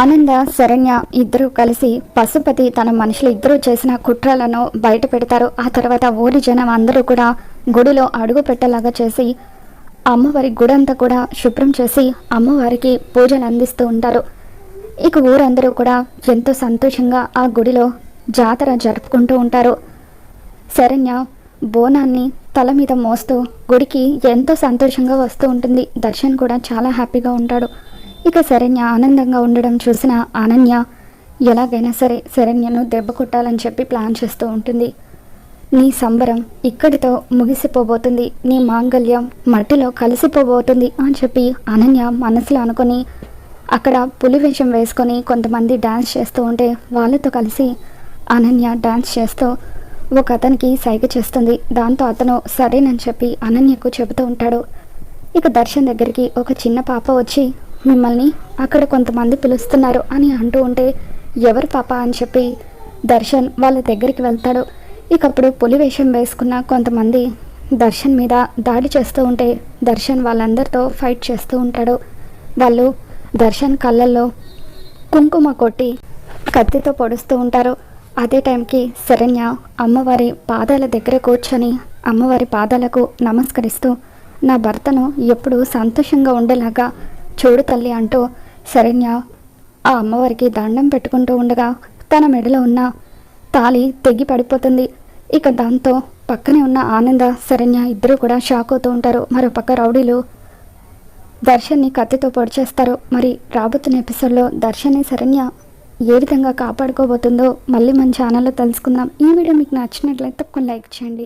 ఆనంద శరణ్య ఇద్దరు కలిసి పశుపతి తన మనుషులు ఇద్దరు చేసిన కుట్రలను బయట పెడతారు. ఆ తర్వాత ఊరి జనం అందరూ కూడా గుడిలో అడుగు పెట్టేలాగా చేసి అమ్మవారి గుడంతా కూడా శుభ్రం చేసి అమ్మవారికి పూజలు అందిస్తూ ఉంటారు. ఇక ఊరందరూ కూడా ఎంతో సంతోషంగా ఆ గుడిలో జాతర జరుపుకుంటూ ఉంటారు. శరణ్య బోనాన్ని తల మీద మోస్తూ గుడికి ఎంతో సంతోషంగా వస్తూ ఉంటుంది. దర్శన్ కూడా చాలా హ్యాపీగా ఉంటాడు. ఇక శరణ్య ఆనందంగా ఉండడం చూసిన అనన్య ఎలాగైనా సరే శరణ్యను దెబ్బ కొట్టాలని చెప్పి ప్లాన్ చేస్తూ ఉంటుంది. నీ సంబరం ఇక్కడితో ముగిసిపోబోతుంది. నీ మాంగల్యం మట్టిలో కలిసిపోబోతుంది అని చెప్పి అనన్య మనసులో అనుకొని అక్కడ పులి వేషం వేసుకొని కొంతమంది డ్యాన్స్ చేస్తూ ఉంటే వాళ్ళతో కలిసి అనన్య డ్యాన్స్ చేస్తూ ఒక అతనికి సైగ చేస్తుంది. దాంతో అతను సరేనని చెప్పి అనన్యకు చెబుతూ ఉంటాడు. ఇక దర్శన్ దగ్గరికి ఒక చిన్న పాప వచ్చి మిమ్మల్ని అక్కడ కొంతమంది పిలుస్తున్నారు అని అంటూ ఉంటే ఎవరు పాప? అని చెప్పి దర్శన్ వాళ్ళ దగ్గరికి వెళ్తాడు. ఇకప్పుడు పులి వేషం వేసుకున్న కొంతమంది దర్శన్ మీద దాడి చేస్తూ ఉంటే దర్శన్ వాళ్ళందరితో ఫైట్ చేస్తూ ఉంటాడు. వాళ్ళు దర్శన్ కళ్ళల్లో కుంకుమ కొట్టి కత్తితో పొడుస్తూ ఉంటారు. అదే టైంకి శరణ్య అమ్మవారి పాదాల దగ్గర కూర్చొని అమ్మవారి పాదాలకు నమస్కరిస్తూ నా భర్తను ఎప్పుడూ సంతోషంగా ఉండేలాగా చూడు తల్లి అంటూ శరణ్య ఆ అమ్మవారికి దండం పెట్టుకుంటూ ఉండగా తన మెడలో ఉన్న తాళి తెగి పడిపోతుంది. ఇక దాంతో పక్కనే ఉన్న ఆనంద శరణ్య ఇద్దరు కూడా షాక్ అవుతూ ఉంటారు. మరో పక్క రౌడీలు దర్శన్ని కత్తితో పొడిచేస్తారు మరి రాబోతున్న ఎపిసోడ్లో దర్శన్ని శరణ్య ఏ విధంగా కాపాడుకోబోతుందో మళ్ళీ మన ఛానల్లో తెలుసుకుందాం. ఈ వీడియో మీకు నచ్చినట్లయితే తప్పకుండా లైక్ చేయండి.